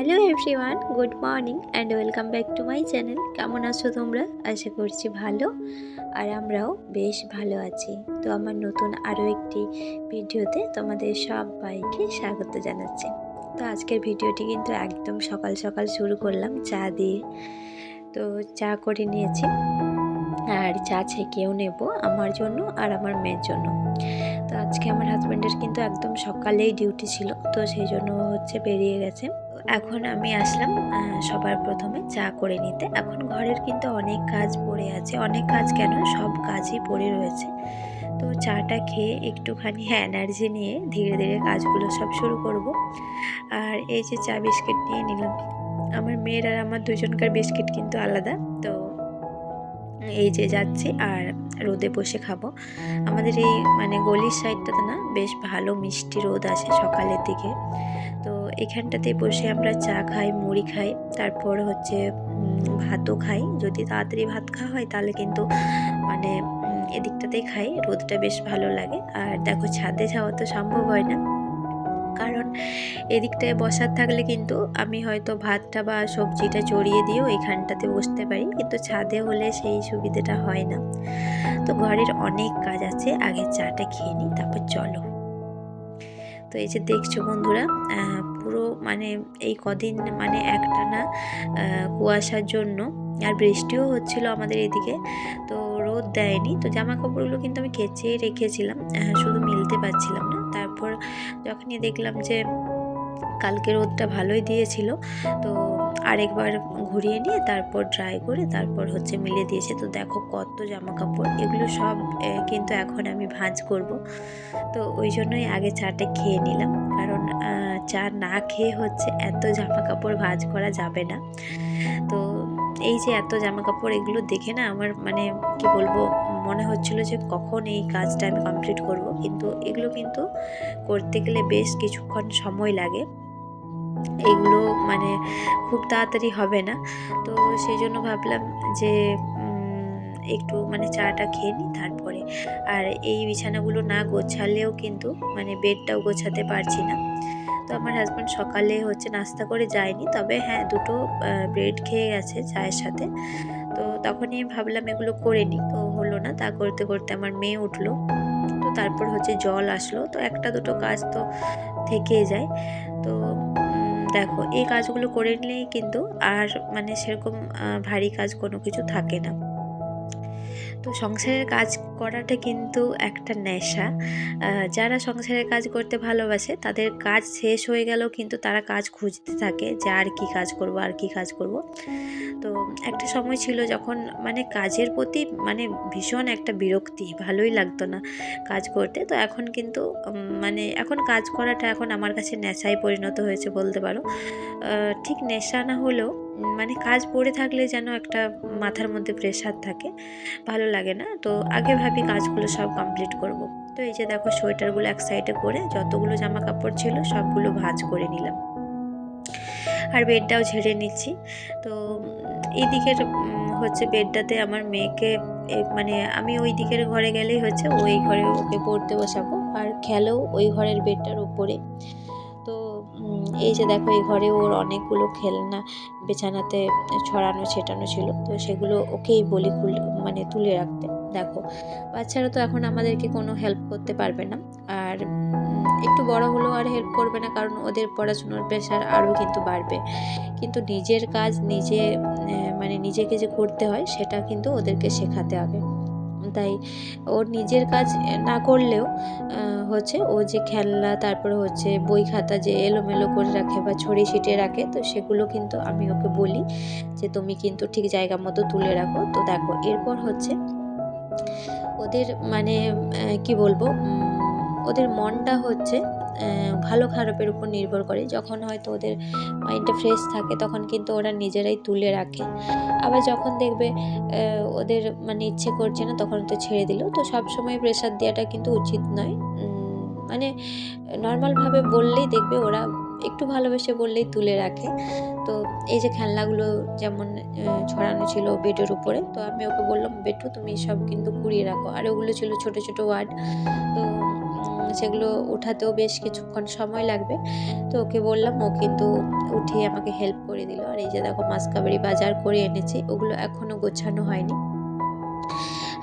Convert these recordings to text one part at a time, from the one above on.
Hello everyone, good morning and welcome back to my channel. কেমন আছো তোমরা? আশা করছি ভালো আর আমরাও বেশ ভালো আছি। তো আমার নতুন আরও একটি ভিডিওতে তোমাদের সবাইকে স্বাগত জানাচ্ছি। তো আজকের ভিডিওটি কিন্তু একদম সকাল সকাল শুরু করলাম, চা দিয়ে। তো চা করে নিয়েছি আর চা ছেঁকেও নেব আমার জন্য আর আমার মেয়ের জন্য। তো আজকে আমার হাজব্যান্ডের কিন্তু একদম সকালেই ডিউটি ছিল, তো সেই জন্য হচ্ছে বেরিয়ে গেছে। এখন আমি আসলাম সবার প্রথমে চা করে নিতে। এখন ঘরের কিন্তু অনেক কাজ পড়ে আছে। অনেক কাজ কেন? সব কাজই পড়ে রয়েছে। তো চাটা খেয়ে একটুখানি এনার্জি নিয়ে ধীরে ধীরে কাজগুলো সব শুরু করব। আর এই যে চা বিস্কিট নিয়ে নিলাম। আমার মেয়ের আর আমার দুজনকার বিস্কিট কিন্তু আলাদা। তো এই যে যাচ্ছি আর রোদে বসে খাব। আমাদের এই মানে গলির সাইডটাতে না বেশ ভালো মিষ্টি রোদ আসে সকালের দিকে। তো এখানটাতে বসে আমরা চা খাই, মুড়ি খাই, তারপর হচ্ছে ভাতও খাই। যদি তাড়াতাড়ি ভাত খাওয়া হয় তাহলে কিন্তু মানে এদিকটাতেই খাই, রোদটা বেশ ভালো লাগে। আর দেখো ছাদে যাওয়া তো সম্ভব হয় না। কারণ এদিকটায় বসার থাকলে কিন্তু আমি হয়তো ভাতটা বা সবজিটা চড়িয়ে দিয়েও এখানটাতে বসতে পারি। কিন্তু ছাদে হলে সেই সুবিধাটা হয় না। তো ঘরের অনেক কাজ আছে, আগে চাটা খেয়ে নিই, তারপর চলো। তো এই যে দেখছ বন্ধুরা পুরো মানে এই কদিন মানে একটানা কুয়াশার জন্য আর বৃষ্টিও হচ্ছিল আমাদের এদিকে, তো রোদ দেয়নি। তো জামা কাপড়গুলো কিন্তু আমি কেচেই রেখেছিলাম শুধু মিলতে পারছিলাম না। তারপর যখনই দেখলাম যে কালকে রোদটা ভালোই দিয়েছিল, তো আরেকবার ঘুরিয়ে নিয়ে তারপর ড্রাই করে তারপর হচ্ছে মিলে দিয়েছে। তো দেখো কত জামা কাপড় এগুলো সব কিন্তু এখন আমি ভাঁজ করব। তো ওই জন্যই আগে চাটা খেয়ে নিলাম। কারণ চা না খেয়ে হচ্ছে এত জামা কাপড় ভাঁজ করা যাবে না। তো এই যে এত জামা কাপড় এগুলো দেখে না আমার মানে কি বলব মনে হচ্ছিল যে কখন এই কাজটা আমি কমপ্লিট করব, কিন্তু এগুলো কিন্তু করতে গেলে বেশ কিছুক্ষণ সময় লাগে। এগুলো মানে খুব তাড়াতাড়ি হবে না। তো সেই জন্য ভাবলাম যে একটু মানে চাটা খেয়ে নিই তারপরে। আর এই বিছানাগুলো না গোছালেও কিন্তু মানে বেডটাও গোছাতে পারছি না। তো আমার হাজব্যান্ড সকালে হচ্ছে নাস্তা করে যায়নি, তবে হ্যাঁ দুটো ব্রেড খেয়ে গেছে চায়ের সাথে। তো তখনই ভাবলাম এগুলো করে নিই। তো হলো না, তা করতে করতে আমার মেয়ে উঠল। তো তারপর হচ্ছে জল আসলো। তো একটা দুটো কাজ তো থেকেই যায়। তো দেখো, এই কাজগুলো করে নিলেই কিন্তু আর মানে সেরকম ভারী কাজ কোনো কিছু থাকে না। তো সংসারের কাজ করাটা কিন্তু একটা নেশা। যারা সংসারের কাজ করতে ভালোবাসে, তাদের কাজ শেষ হয়ে গেলেও কিন্তু তারা কাজ খুঁজতে থাকে যে আর কী কাজ করব, আর কি কাজ করব। তো একটা সময় ছিল যখন মানে কাজের প্রতি মানে ভীষণ একটা বিরক্তি, ভালোই লাগতো না কাজ করতে। তো এখন কিন্তু মানে এখন কাজ করাটা এখন আমার কাছে নেশায় পরিণত হয়েছে বলতে পারো। ঠিক নেশা না হলেও মানে কাজ পড়ে থাকলে যেন একটা মাথার মধ্যে প্রেশার থাকে ভালো লাগে না। তো আগে ভাবি কাজগুলো সব কমপ্লিট করব। তো এই যে দেখো সোয়েটারগুলো এক সাইডে করে যতগুলো জামা কাপড় ছিল সবগুলো ভাজ করে নিলাম। আর বেডটাও ঝেড়ে নিচ্ছি। তো উম, এই দিকের হচ্ছে বেডটাতে আমার মেয়েকে মানে আমি ওই দিকের ঘরে গেলেই হচ্ছে ওই ঘরে ওকে পড়তে বসাবো। আর খেলেও ওই ঘরের বেডটার উপরে। এই যে দেখো, এই ঘরে ওর অনেকগুলো খেলনা, বিছানাতে ছড়ানো, ছেটানো ছিল। তো সেগুলো ওকেই বলি মানে তুলে রাখতে। দেখো, বাচ্চারা তো এখন আমাদেরকে কোনো হেল্প করতে পারবে না। আর একটু বড় হলেও আর হেল্প করবে না, কারণ ওদের পড়াশুনোর প্রেশার আরও কিন্তু বাড়বে। কিন্তু নিজের কাজ নিজে মানে নিজেকে যে করতে হয়, সেটা কিন্তু ওদেরকে শেখাতে হবে। তাই ওর নিজের কাজ না করলেও হচ্ছে ও যে খেলনা, তারপরে হচ্ছে বই খাতা যে এলোমেলো করে রাখে বা ছড়ি ছিটিয়ে রাখে, তো সেগুলো কিন্তু আমি ওকে বলি যে তুমি কিন্তু ঠিক জায়গা মতো তুলে রাখো। তো দেখো, এরপর হচ্ছে ওদের মানে কি বলব ওদের মনটা হচ্ছে ভালো খারাপের উপর নির্ভর করে। যখন হয়তো ওদের মাইন্ডটা ফ্রেশ থাকে, তখন কিন্তু ওরা নিজেরাই তুলে রাখে। আবার যখন দেখবে ওদের মানে ইচ্ছে করছে না, তখন তো ছেড়ে দিল। তো সব সময় প্রেশার দেওয়াটা কিন্তু উচিত নয়। মানে নর্মালভাবে বললেই দেখবে ওরা একটু ভালোবেসে বললেই তুলে রাখে। তো এই যে খেলনাগুলো যেমন ছড়ানো ছিল বেডের উপরে, তো আমি ওকে বললাম বেটু তুমি সব কিন্তু কুড়িয়ে রাখো। আর ওগুলো ছিল ছোট ছোট ওয়ার্ড তো সেগুলো উঠাতেও বেশ কিছুক্ষণ সময় লাগবে। তো ওকে বললাম, ও কিন্তু উঠিয়ে আমাকে হেল্প করে দিল। আর এই যে দেখো মাসকাবারি বাজার করে এনেছি, ওগুলো এখনও গোছানো হয়নি।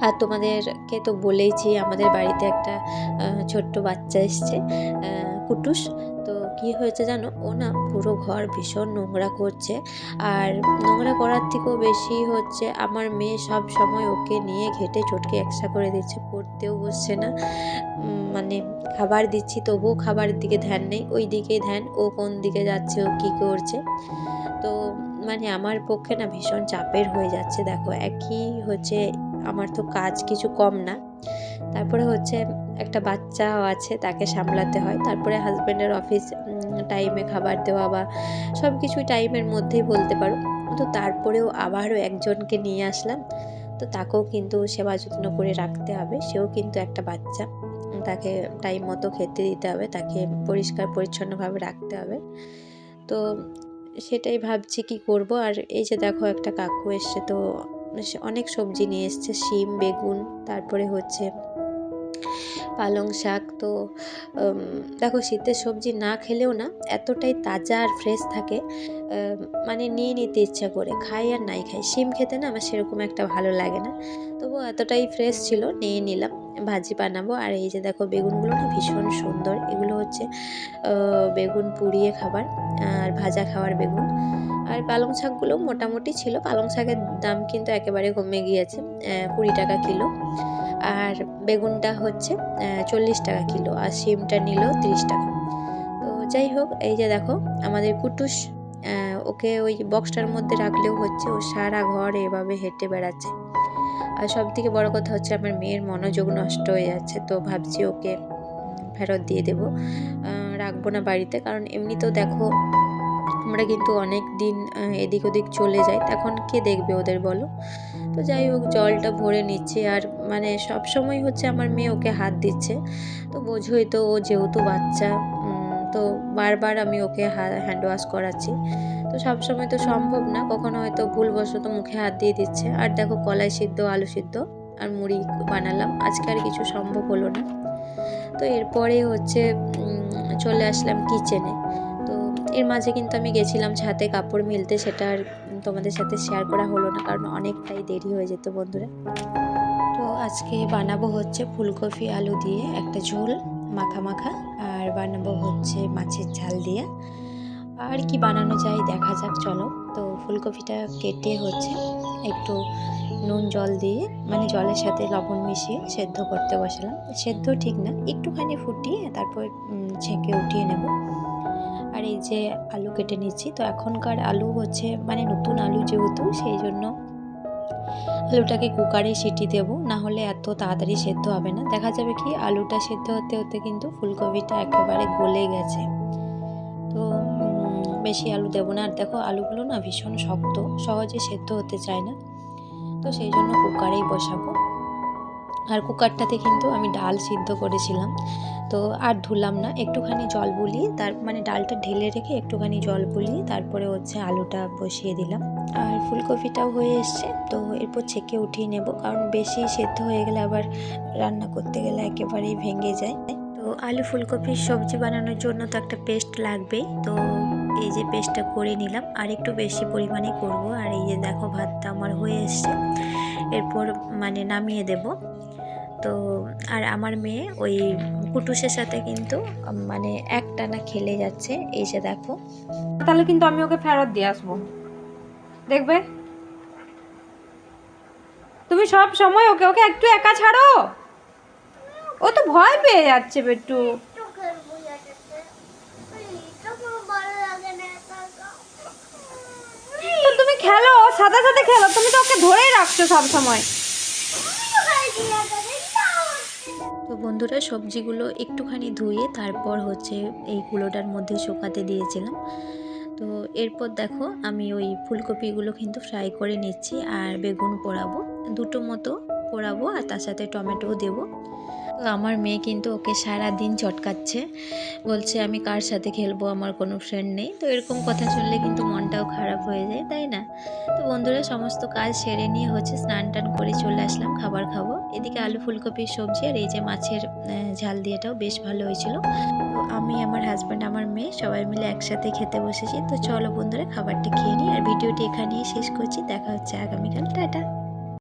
আর তোমাদেরকে তো বলেইছি, আমাদের বাড়িতে একটা ছোট্ট বাচ্চা এসছে কুটুস। তো কি হয়েছে জানো, ও না পুরো ঘর ভীষণ নোংরা করছে। আর নোংরা করার থেকেও বেশি হচ্ছে, আমার মেয়ে সব সময় ওকে নিয়ে ঘেটে চটকে একসা করে দিচ্ছে, পড়তেও বসছে না। মানে খাবার দিচ্ছি, তবুও খাবারের দিকে ধ্যান নেই। ওই দিকেই ধ্যান, ও কোন দিকে যাচ্ছে, ও কী করছে। তো মানে আমার পক্ষে না ভীষণ চাপের হয়ে যাচ্ছে, দেখো। একই হচ্ছে আমার তো কাজ কিছু কম না। তারপরে হচ্ছে একটা বাচ্চাও আছে, তাকে সামলাতে হয়। তারপরে হাজব্যান্ডের অফিস টাইমে খাবার দেওয়া বা সব কিছুই টাইমের মধ্যেই বলতে পারো। তো তারপরেও আবারও একজনকে নিয়ে আসলাম। তো তাকেও কিন্তু সেবা যত্ন করে রাখতে হবে। সেও কিন্তু একটা বাচ্চা। তাকে টাইম মতো খেতে দিতে হবে, তাকে পরিষ্কার পরিচ্ছন্নভাবে রাখতে হবে। তো সেটাই ভাবছি কি করব। আর এই যে দেখো একটা কাকু এসছে, তো অনেক সবজি নিয়ে এসছে, শিম, বেগুন, তারপরে হচ্ছে পালং শাক। তো দেখো শীতের সবজি না খেলেও না, এতটাই তাজা আর ফ্রেশ থাকে মানে নিয়ে নিতে ইচ্ছা করে, খাই আর নাই খাই। শিম খেতে না আমার সেরকম একটা ভালো লাগে না। তবু এতটাই ফ্রেশ ছিল, নিয়ে নিলাম। ভাজি বানাবো। আর এই যে দেখো, বেগুনগুলো না ভীষণ সুন্দর। এগুলো হচ্ছে বেগুন পুড়িয়ে খাবার, আর ভাজা খাওয়ার বেগুন। আর পালং শাকগুলো মোটামুটি ছিল। পালং শাকের দাম কিন্তু একেবারে কমে গিয়েছে কুড়ি টাকা কিলো। আর বেগুনটা হচ্ছে চল্লিশ টাকা কিলো। আর শিমটা নিল তিরিশ টাকা। তো যাই হোক, এই যে দেখো, আমাদের কুটুস ওকে ওই বক্সটার মধ্যে রাখলেও হচ্ছে, ও সারা ঘর এভাবে হেঁটে বেড়াচ্ছে। আর সব থেকে বড় কথা হচ্ছে আমার মেয়ের মনোযোগ নষ্ট হয়ে যাচ্ছে, তো ভাবছি ওকে ফেরত দিয়ে দেবো। রাখব না বাড়িতে, কারণ এমনিতেও দেখো আমরা কিন্তু অনেক দিন এদিক ওদিক চলে যাই তখন কে দেখবে ওদের বলো? তো যাই হোক, জলটা ভরে নিচ্ছে আর মানে সব সময় হচ্ছে আমার মেয়ে ওকে হাত দিচ্ছে। তো বোঝোই তো ও যেহেতু বাচ্চা তো বারবার আমি ওকে হ্যান্ড ওয়াশ করাচ্ছি। তো সবসময় তো সম্ভব না, কখনো হয়তো ভুলবশত মুখে হাত দিয়ে দিচ্ছে। আর দেখো কলাই সিদ্ধ, আলু সিদ্ধ আর মুড়ি বানালাম। আজকে আর কিছু সম্ভব হলো না। তো এরপরে হচ্ছে চলে আসলাম কিচেনে তো এর মাঝে কিন্তু আমি গেছিলাম ছাতে কাপড় মিলতে, সেটা আর তোমাদের সাথে শেয়ার করা হলো না, কারণ অনেকটাই দেরি হয়ে যেত বন্ধুরা। তো আজকে বানাবো হচ্ছে ফুলকপি, আলু দিয়ে একটা ঝোল, মাখা মাখা বানাবো হচ্ছে মাছের ঝাল দিয়ে। আর কি বানানো যায় দেখা যাক, চলো। তো ফুলকপিটা কেটে হচ্ছে একটু নুন, জল দিয়ে মানে জলের সাথে লবণ মিশিয়ে সেদ্ধ করতে বসালাম। সেদ্ধ ঠিক না, একটুখানি ফুটিয়ে তারপর ছেঁকে উঠিয়ে নেব। আর এই যে আলু কেটে নিচ্ছি, তো এখনকার আলু হচ্ছে মানে নতুন আলু যেহেতু, সেই জন্য আলুটাকে কুকারে সিটি দেব না হলে এত তাড়াতাড়ি সেদ্ধ হবে না। দেখা যাবে কি, আলুটা সেদ্ধ হতে হতে কিন্তু ফুলকপিটা একেবারে গলে গেছে। তো বেশি আলু দেবো না। আর দেখো, আলুগুলো না ভীষণ শক্ত, সহজে সেদ্ধ হতে চায় না। তো সেই জন্য কুকারেই বসাবো। আর কুকারটাতে কিন্তু আমি ডাল সিদ্ধ করেছিলাম। তো আর ধুলাম না, একটুখানি জল বুলিয়ে তার মানে ডালটা ঢেলে রেখে একটুখানি জল বুলিয়ে তারপরে হচ্ছে আলুটা বসিয়ে দিলাম। আর ফুলকপিটাও হয়ে এসছে, তো এরপর ছেঁকে উঠিয়ে নেব, কারণ বেশি সেদ্ধ হয়ে গেলে আবার রান্না করতে গেলে একেবারেই ভেঙে যায়। তো আলু ফুলকপির সবজি বানানোর জন্য তো একটা পেস্ট লাগবেই, তো এই যে পেস্টটা করে নিলাম, আর একটু বেশি পরিমাণে করব। আর এই যে দেখো, ভাতটা আমার হয়ে এসছে। এরপর মানে নামিয়ে দেব। তো আর আমার মেয়ে ওই কুটুসের সাথে কিন্তু মানে একটানা খেলে যাচ্ছে। এই যে দেখো। তাহলে কিন্তু আমি ওকে ফেরত দিয়ে আসব। দেখবে? তুমি সব সময় ওকে ওকে একটু একা ছাড়ো? ও তো ভয় পেয়ে যাচ্ছে তো তুমি খেলো, সাথে সাথে খেলো। তুমি তো ওকে ধরেই রাখছো সব সময়। তো বন্ধুরা সবজিগুলো একটুখানি ধুয়ে তারপর হচ্ছে এই কুলোটার মধ্যে শুকাতে দিয়েছিলাম। তো এরপর দেখো আমি ওই ফুলকপিগুলো কিন্তু ফ্রাই করে নিচ্ছি আর বেগুন পোড়াবো। দুটো মতো পোড়াবো আর তার সাথে টমেটোও দেবো। তো আমার মেয়ে কিন্তু ওকে সারা দিন চটকাচ্ছে। বলছে আমি কার সাথে খেলব? আমার কোনো ফ্রেন্ড নেই। তো এরকম কথা শুনলে কিন্তু মনটাও বন্ধুরা, সমস্ত কাজ সেরে নিয়ে হচ্ছে স্নান টান করে চলে আসলাম, খাবার খাব। এদিকে আলু ফুলকপির সবজি আর এই যে মাছের ঝাল দিয়েটাও বেশ ভালো হয়েছিল। তো আমি, আমার হাজব্যান্ড আমার মেয়ে সবাই মিলে একসাথে খেতে বসেছি। তো চলো বন্ধুরা, খাবারটা খেয়ে নিই আর ভিডিওটি এখানেই শেষ করছি। দেখা হচ্ছে আগামীকাল। টাটা!